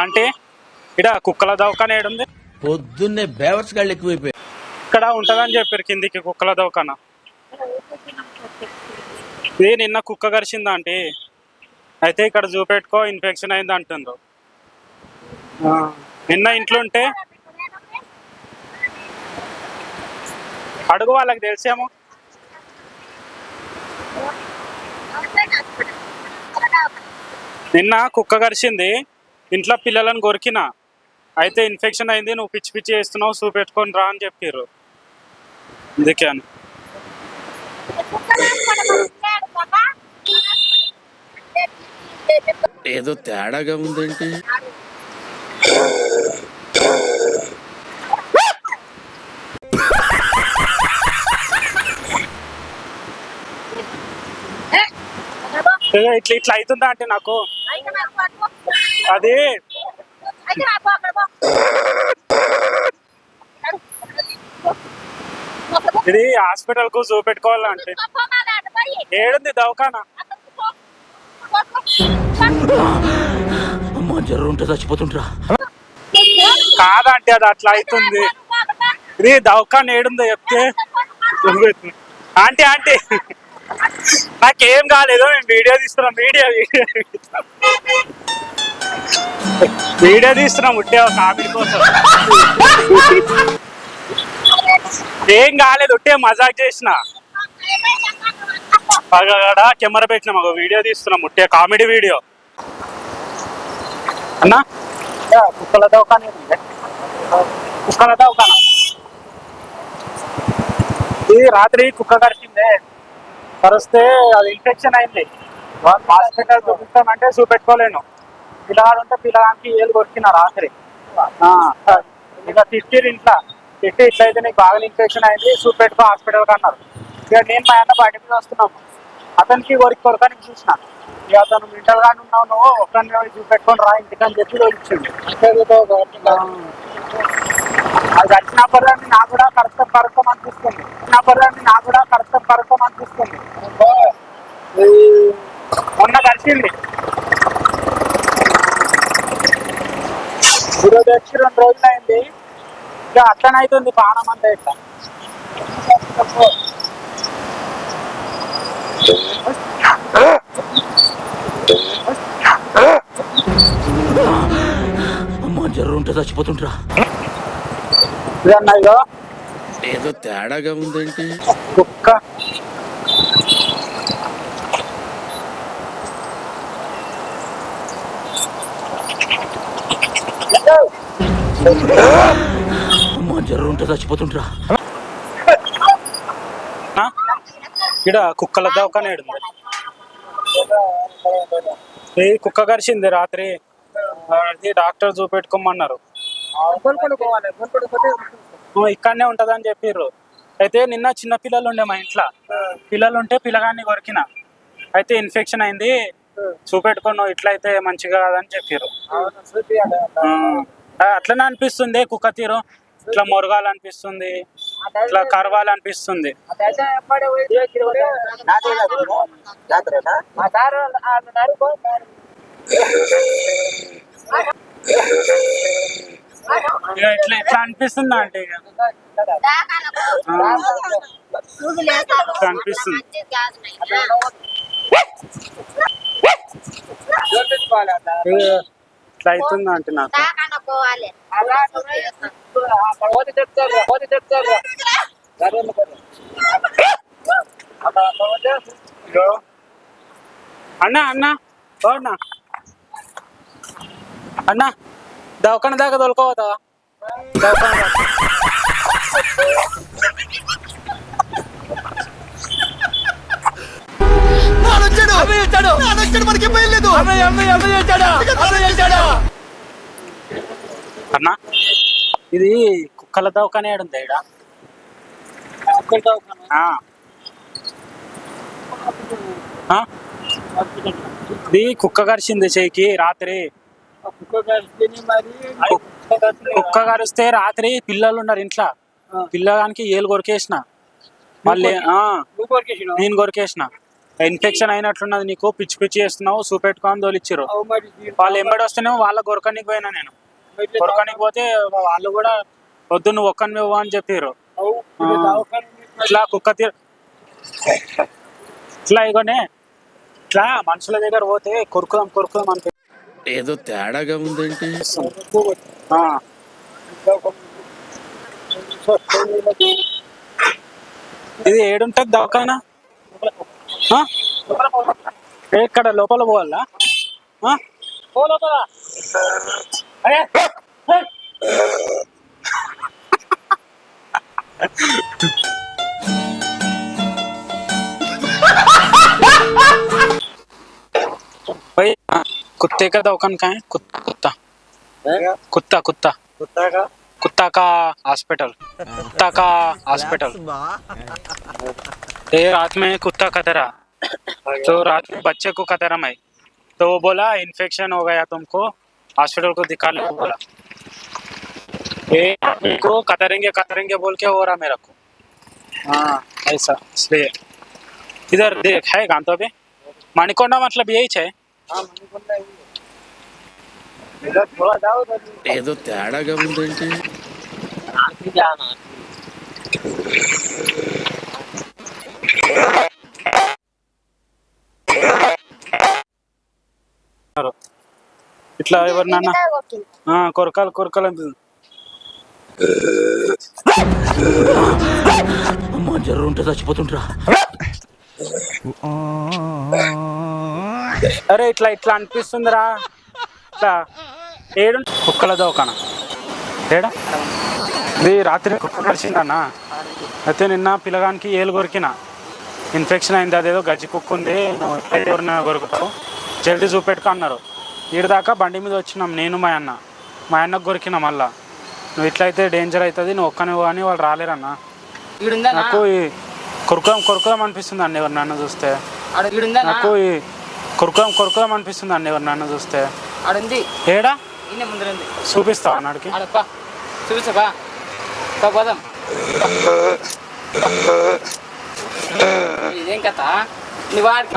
Aunty ఇక్కడ కుక్కల దవాఖాన ఏడుంది? పొద్దున్నే బేవర్స్ గాళ్ళు ఎక్కువైపోయాయి. ఇక్కడ ఉంటదని చెప్పారు కిందికి కుక్కల దవాఖాన ఇది నిన్న కుక్క కరిచిందా ఆంటీ? అయితే ఇక్కడ చూపెట్టుకో ఇన్ఫెక్షన్ అయింది అంటుండ్రు. నిన్న ఇంట్లో ఉంటే? అడుగు వాళ్ళకి తెలిసేమో నిన్న కుక్క కరిచింది ఇంట్లో పిల్లలను కొరికిన. అయితే ఇన్ఫెక్షన్ అయింది నువ్వు పిచ్చి పిచ్చి వేస్తున్నావు చూపెట్టుకొని రా అని చెప్పారు అందుకే అని. ఏదో తేడాగా ఉందేంటి? ఇట్లా ఇట్లా అవుతుందా అంటే నాకు? అది. ఇది హాస్పిటల్కు చూపెట్టుకోవాలంటే. ఏడుంది దవాఖానా? అమ్మ జ్వరం ఉంటే చచ్చిపోతుంటరా కాదంటే అది అట్లా అవుతుంది. ఇది దవాఖాన ఏడుందో చెప్తే ఆంటీ ఆంటీ. నాకేం కాలేదు మేము వీడియో తీస్తున్నాం వీడియో వీడియో. వీడియో తీస్తున్నాం ఉట్టే ఒక ఆవిడ కోసం. ఏం కాలేదు ఉట్టే మజాక్ చేసిన. పగడా కెమెరా పెట్టినాం ఒక వీడియో తీస్తున్నాం ఉట్టే కామెడీ వీడియో. అన్న? కుక్కల దవాఖాన కుక్కల దవాఖాన ఇది రాత్రి కుక్క కరిచిందే. కరిస్తే అది ఇన్ఫెక్షన్ అయింది. హాస్పిటల్ చూపిస్తామంటే చూపెట్టుకోలేను. పిల్లగాడు ఉంటే పిల్లగానికి ఏలు కొరికిన రాత్రి. ఇక తిట్టిరు ఇంట్లో. తిట్టి ఇట్లయితే నీకు బాగా ఇన్ఫెక్షన్ అయింది చూపెట్టుకో హాస్పిటల్కి అన్నారు. ఇక నేను మా అన్న బయట మీద వస్తున్నాము. అతనికి కొరికి కొరకని చూసినాను ఇక అతను మెంటల్ గానే ఉన్నావు నువ్వు ఒక్కరిని చూపెట్టుకొని రా ఇంటికి అని చెప్పి వచ్చింది అది వచ్చినప్పటిదాన్ని నాకు కూడా కరెక్ట్ పరకం అనిపిస్తుంది. వచ్చినప్పటిదాన్ని నాకు కూడా కరెక్ట్ పరకం అనిపిస్తుంది. మొన్న కలిసింది. ఈరోజు వచ్చి రెండు రోజులు అయింది ఇక అట్లనైతుంది బాణం అంతా ఇట్లా. అమ్మా జ్వరం ఉంటే చచ్చిపోతుంటరా ఏదో తేడాగా ఉందేంటి? కుక్క. అమ్మా జ్వరం ఉంటే చచ్చిపోతుంటరా ఆ? ఈడ కుక్కల దవాఖాన కుక్క కరిచింది రాత్రి? అది డాక్టర్ చూపెట్టుకోమన్నారు. ఇక్కడనే ఉంటదని చెప్పిర్రు. అయితే నిన్న చిన్న పిల్లలు ఉండే మా ఇంట్లో. పిల్లలు ఉంటే పిల్లగాన్ని కొరికిన. అయితే ఇన్ఫెక్షన్ అయింది. చూపెట్టుకున్నావు ఇట్లా అయితే మంచిగా కాదని చెప్పారు అట్లనే అనిపిస్తుంది కుక్క తీరు. ఇట్లా మొరగాలనిపిస్తుంది. ఇట్లా కరవాలనిపిస్తుంది. ఇట్లా ఇట్లా అనిపిస్తుంది అంటే ఇక? కనిపిస్తుంది. ఇక ఇట్లా అవుతుంది అంటే నాకు? పోవాలి ఇగో. అన్న అన్న ఓ అన్న అన్న దవాఖాన దాకా తోలుకోవద్దా దవాఖాన ఇది కుక్కల దవాఖాన ఈడ. ఆ. ఆ? ఇది కుక్క కరిచింది చేయికి రాత్రి. కుక్క కరిస్తే రాత్రి పిల్లలు ఉన్నారు ఇంట్లో పిల్లగానికి ఏలు కొరికేసిన. మళ్ళీ నేను కొరికేసిన. ఇన్ఫెక్షన్ అయినట్లున్నది నీకు పిచ్చి పిచ్చి చేస్తున్నావు చూపెట్టుకొని దీని వాళ్ళు ఎంబడి వస్తేనేమో వాళ్ళ గొరకనికి పోయినా నేను. ఇట్లా గొరకనికి పోతే వాళ్ళు కూడా వద్దు నువ్వు ఒక్కని నువ్వు అని చెప్పారు. ఇట్లా కుక్క తీ ఇట్లా ఇగోనే ఇట్లా మనుషుల దగ్గర పోతే కొరుకుదాం కొరుకుదాం అనిపిస్తుంది ఏదో తేడాగా ఉందేంటి? ఆ, ఇది ఏడుంటది దవాఖానా? ఇక్కడ లోపల పోవాలా? भाई हाँ, कुत्ते का दवाखान कहाँ है? कुत्ता। कुत्ता कुत्ता। कुत्ता का? कुत्ता का हॉस्पिटल। कुत्ता का हॉस्पिटल। ये रात में कुत्ता खतरा। तो रात में बच्चे को खतरा मैं तो वो बोला इन्फेक्शन हो गया तुमको। हॉस्पिटल को दिखा लो। बोला। को कतरेंगे कतरेंगे बोल के हो रहा मेरे को हाँ ऐसा इसलिए इधर देख है गांतो पे मणिकोंडा मतलब यही है हाँ, मणिकुंड है ये। इधर थोड़ा जाओ उधर ఏదో తేడాగా ఉందేంటి आगे जाना ఇట్లా ఎవరినన్నా ఆ, కొరకాలి కొరకాలి అనిపిస్తుంది అమ్మా జ్వరం ఉంటే చచ్చిపోతుండ్రా. అరే ఇట్లా ఇట్లా అనిపిస్తుందిరా. ఇట్లా ఏడు కుక్కల దోకాన ఏడా? ఇది రాత్రి కుక్క కరిచిందన్న. అయితే నిన్న పిల్లగానికి ఏలు కొరికిన. ఇన్ఫెక్షన్ అయింది అదేదో గజ్జి కుక్క ఉంది. ఎవరిన కొరుకుతావు. జల్దీ చూపెట్టుకో అన్నారు. ఈడు దాకా బండి మీద వచ్చినాం నేను మా అన్న. మా అన్నకు కొరికిన మళ్ళా. నువ్వు ఇట్లయితే డేంజర్ అవుతుంది నువ్వు ఒక్కనే కానీ వాళ్ళు రాలేరన్నా. నాకు ఈ కొరుకుదాం కొరుకుదాం అనిపిస్తుంది అన్న ఎవరు నన్ను చూస్తే. నాకు ఈ కొరుకుదాం కొరుకుదాం అనిపిస్తుంది అన్న ఎవరు నన్ను చూస్తే. ఆడుంది. ఏడా? చూపిస్తావా అన్నాడికి. పోదాం. ఇదేం కథ? వాడికి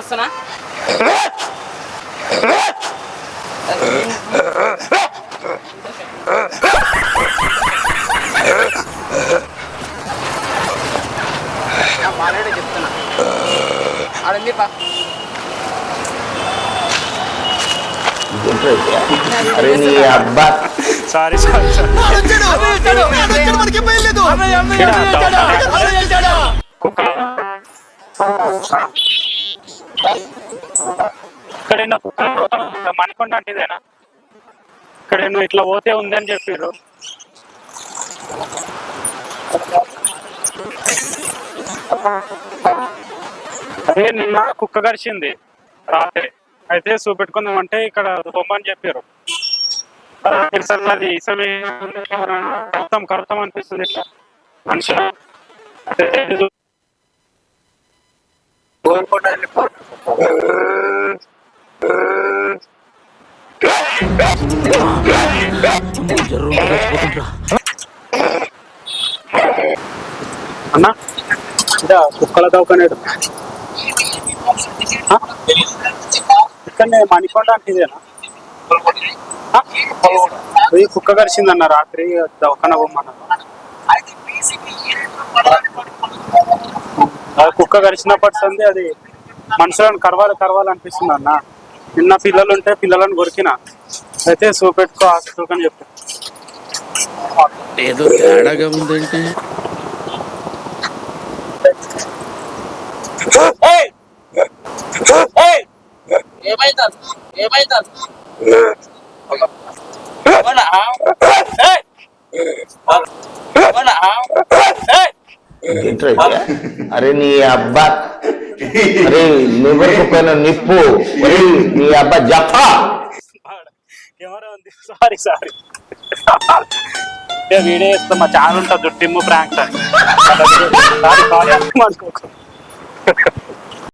వస్తున్నా? అరే నీ అబ్బా. సారీ సారీ ఇక్కడ ఎన్నో అంటే ఇదేనా ఇక్కడ నువ్వు ఇట్లా పోతే ఉందని చెప్పారు అదే నిన్న కుక్క కరిచింది. రాత్రి. అయితే చూపెట్టుకుందాం అంటే ఇక్కడ బొమ్మని చెప్పారు. తెలుసా అది ఇసమే కర్తం కర్తం అనిపిస్తుంది. మనిషి కుక్కల దవాఖానేడు ఇక్కడనే మణికొండ అంటే ఇదేనా? ఇది కుక్క కరిచిందన్న రాత్రి దవాఖాన పోమన్నారు. అది కుక్క కరిచినప్పటి సంది అది మనుషులను కరవాలి కరవాలి అనిపిస్తుంది అన్న నిన్న పిల్లలు ఉంటే పిల్లలను కొరికిన. అయితే చూపెట్టుకో హాస్పిటల్ అని చెప్పి ఏదో తేడాగా ఉందేంటి. అరే నీ అబ్బా. అరే కుక్కన నిప్పు. నీ అబ్బా జఫా. కెమెరా ఉంది. సారీ సారీ వీడియో చేస్తాం మా ఛానల్ ఉంటుంది టిమ్ము ప్రాంక్స్ అని సారీ సారీ అనుకోకు.